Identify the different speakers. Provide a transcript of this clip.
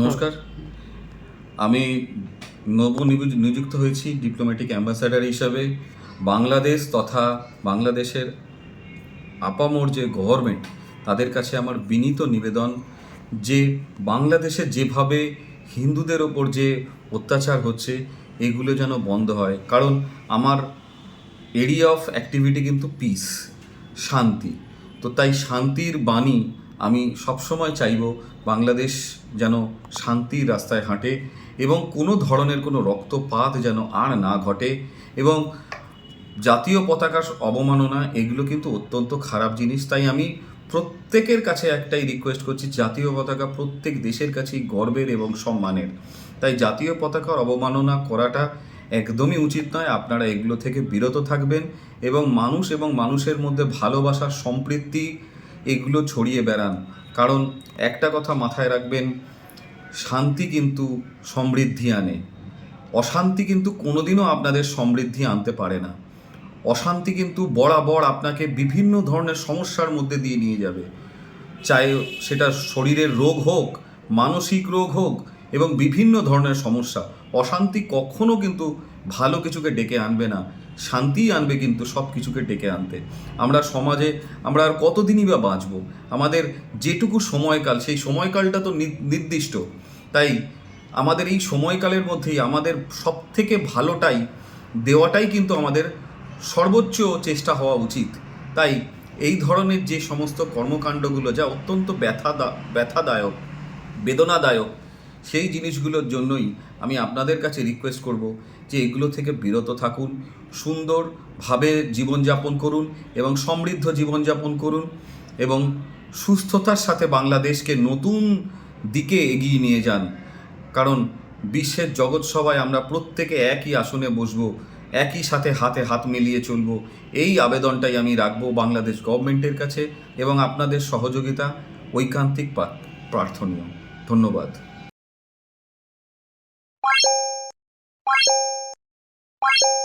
Speaker 1: নমস্কার। আমি নব নিযুক্ত হয়েছি ডিপ্লোম্যাটিক অ্যাম্বাসাডার হিসাবে। বাংলাদেশ তথা বাংলাদেশের আপামোর যে গভর্নমেন্ট তাদের কাছে আমার বিনীত নিবেদন যে বাংলাদেশে যেভাবে হিন্দুদের ওপর যে অত্যাচার হচ্ছে, এগুলো যেন বন্ধ হয়। কারণ আমার এরিয়া অফ অ্যাক্টিভিটি কিন্তু পিস শান্তি। তো তাই শান্তির বাণী আমি সবসময় চাইব বাংলাদেশ যেন শান্তির রাস্তায় হাঁটে এবং কোনো ধরনের কোনো রক্তপাত যেন আর না ঘটে এবং জাতীয় পতাকার অবমাননা, এগুলো কিন্তু অত্যন্ত খারাপ জিনিস। তাই আমি প্রত্যেকের কাছে একটাই রিকোয়েস্ট করছি, জাতীয় পতাকা প্রত্যেক দেশের কাছেই গর্বের এবং সম্মানের। তাই জাতীয় পতাকার অবমাননা করাটা একদমই উচিত নয়। আপনারা এগুলো থেকে বিরত থাকবেন এবং মানুষ এবং মানুষের মধ্যে ভালোবাসা, সম্প্রীতি এগুলো ছড়িয়ে বেড়ান। কারণ একটা কথা মাথায় রাখবেন, শান্তি কিন্তু সমৃদ্ধি আনে। অশান্তি কিন্তু কোনোদিনও আপনাদের সমৃদ্ধি আনতে পারে না। অশান্তি কিন্তু বরাবর আপনাকে বিভিন্ন ধরনের সমস্যার মধ্যে দিয়ে নিয়ে যাবে। চাই সেটা শরীরের রোগ হোক, মানসিক রোগ হোক এবং বিভিন্ন ধরনের সমস্যা। অশান্তি কখনো কিন্তু ভালো কিছুকে ডেকে আনবে না। শান্তিই আনবে কিন্তু সব কিছুকে ডেকে আনতে। আমরা সমাজে আমরা আর কতদিনই বা বাঁচবো? আমাদের যেটুকু সময়কাল, সেই সময়কালটা তো নির্দিষ্ট। তাই আমাদের এই সময়কালের মধ্যেই আমাদের সব থেকে ভালোটাই, দেওয়াটাই কিন্তু আমাদের সর্বোচ্চ চেষ্টা হওয়া উচিত। তাই এই ধরনের যে সমস্ত কর্মকাণ্ডগুলো, যা অত্যন্ত ব্যথাদা ব্যথাদায়ক, বেদনাদায়ক সেই জিনিসগুলোর জন্যই আমি আপনাদের কাছে রিকোয়েস্ট করব যে এগুলো থেকে বিরত থাকুন, সুন্দরভাবে জীবনযাপন করুন এবং সমৃদ্ধ জীবনযাপন করুন এবং সুস্থতার সাথে বাংলাদেশকে নতুন দিকে এগিয়ে নিয়ে যান। কারণ বিশ্বের জগৎ সভায় আমরা প্রত্যেকে একই আসনে বসব, একই সাথে হাতে হাত মিলিয়ে চলব। এই আবেদনটাই আমি রাখব বাংলাদেশ গভর্নমেন্টের কাছে এবং আপনাদের সহযোগিতা, ঐকান্তিক প্রার্থনীয়। ধন্যবাদ। Bye.